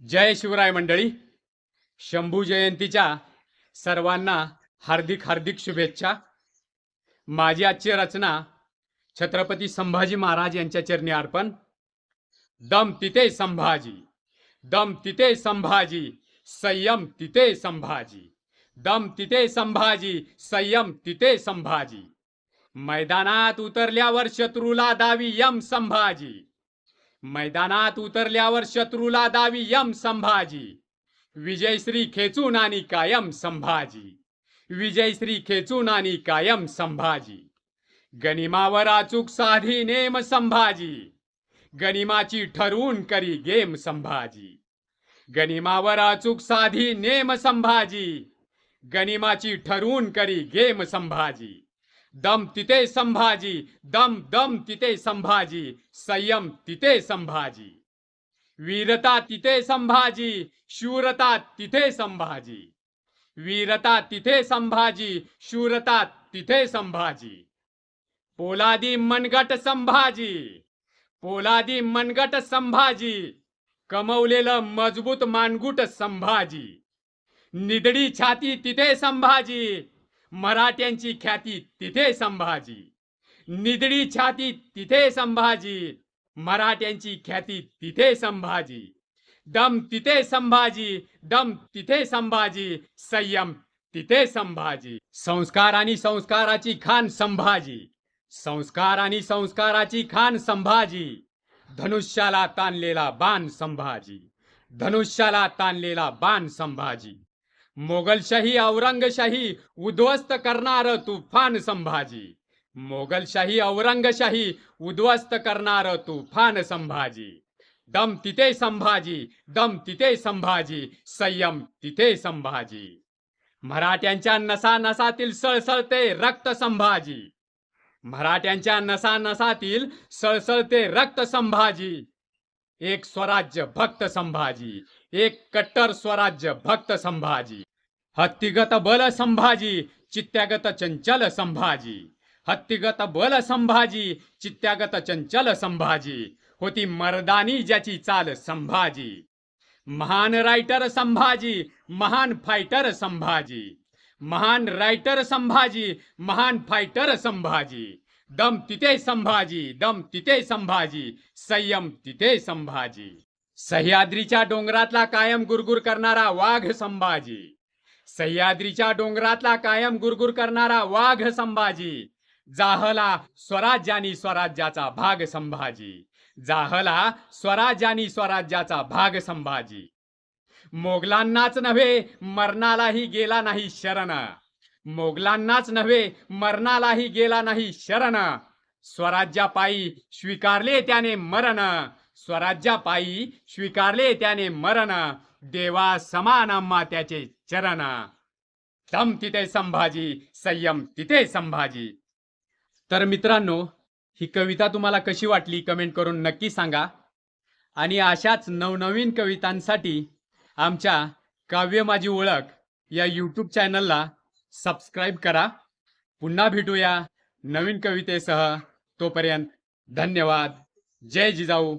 जय शिवराय मंडळी. शंभू जयंतीच्या सर्वांना हार्दिक हार्दिक शुभेच्छा. माझी आजची रचना छत्रपती संभाजी महाराज यांच्या चरणी अर्पण. दम तिथे संभाजी दम तिथे संभाजी संयम तिथे संभाजी दम तिथे संभाजी संयम तिथे संभाजी. मैदानात उतरल्यावर शत्रूला दावी यम संभाजी. मैदानात उतरल्यावर शत्रूला दावी यम संभाजी. विजयश्री खेचून आणि कायम संभाजी. विजयश्री खेचून आणि कायम संभाजी. गनिमावर अचूक साधी नेम संभाजी. गनिमाची ठरवून करी गेम संभाजी. गनिमावर अचूक साधी नेम संभाजी. गनिमाची ठरवून करी गेम संभाजी. दम तिथे संभाजी दम दम तिथे संभाजी संयम तिथे संभाजी. वीरता तिथे संभाजी शूरता तिथे संभाजी. वीरता तिथे संभाजी शूरता तिथे संभाजी. पोलादी मनगट संभाजी पोलादी मनगट संभाजी कमवलेलं मजबूत मानगुट संभाजी. निदडी छाती तिथे संभाजी मराठ्यांची ख्याती तिथे संभाजी. निदडी छाती तिथे संभाजी. मराठ्यांची ख्याती तिथे संभाजी. दम तिथे संभाजी दम तिथे संभाजी संयम तिथे संभाजी. संस्कार आणि संस्काराची खान संभाजी. संस्कार आणि संस्काराची खान संभाजी. धनुष्याला ताणलेला बाण संभाजी. धनुष्याला ताणलेला बाण संभाजी. मोगलशाही औरंगशाही उद्ध्वस्त करणार तुफान संभाजी. मोगलशाही औरंगशाही उद्ध्वस्त करणार तुफान संभाजी. दम तिथे संभाजी दम तिथे संभाजी संयम तिथे संभाजी. मराठ्यांच्या नसा नसातील सळसळते रक्त संभाजी. मराठ्यांच्या नसा नसातील सळसळते रक्त संभाजी. एक स्वराज्य भक्त संभाजी एक कट्टर स्वराज्य भक्त संभाजी. हत्तीगत बल संभाजी चित्त्यागत चंचल संभाजी हत्तीगत बल संभाजी चित्त्यागत चंचल संभाजी होती मर्दानी ज्याची चाल संभाजी महान रायटर संभाजी महान फायटर संभाजी महान रायटर संभाजी महान फायटर संभाजी दम तिथे संभाजी दम तिथे संभाजी संयम तिथे संभाजी सह्याद्रीच्या डोंगरातला कायम गुरगुर करणारा वाघ संभाजी सह्याद्रीच्या डोंगरातला कायम गुरगुर करणारा वाघ संभाजी. जाहला स्वराज्यानी स्वराज्याचा भाग संभाजी. जाहला स्वराज्यानी स्वराज्याचा भाग संभाजी. मोगलांनाच नव्हे मरणालाही गेला नाही शरण. मोगलांनाच नव्हे मरणालाही गेला नाही शरण. स्वराज्यापायी स्वीकारले त्याने मरण. स्वराज्यापायी स्वीकारले त्याने मरण देवा समान अम्मा त्याचे चरण. दम तिथे संभाजी संयम तिथे संभाजी. तर मित्रांनो ही कविता तुम्हाला कशी वाटली कमेंट करून नक्की सांगा. आणि अशाच नवनवीन कवितांसाठी आमच्या काव्य माझी ओळख या यूट्यूब चॅनलला सबस्क्राईब करा. पुन्हा भेटूया नवीन कवितेसह. तोपर्यंत धन्यवाद. जय जिजाऊ.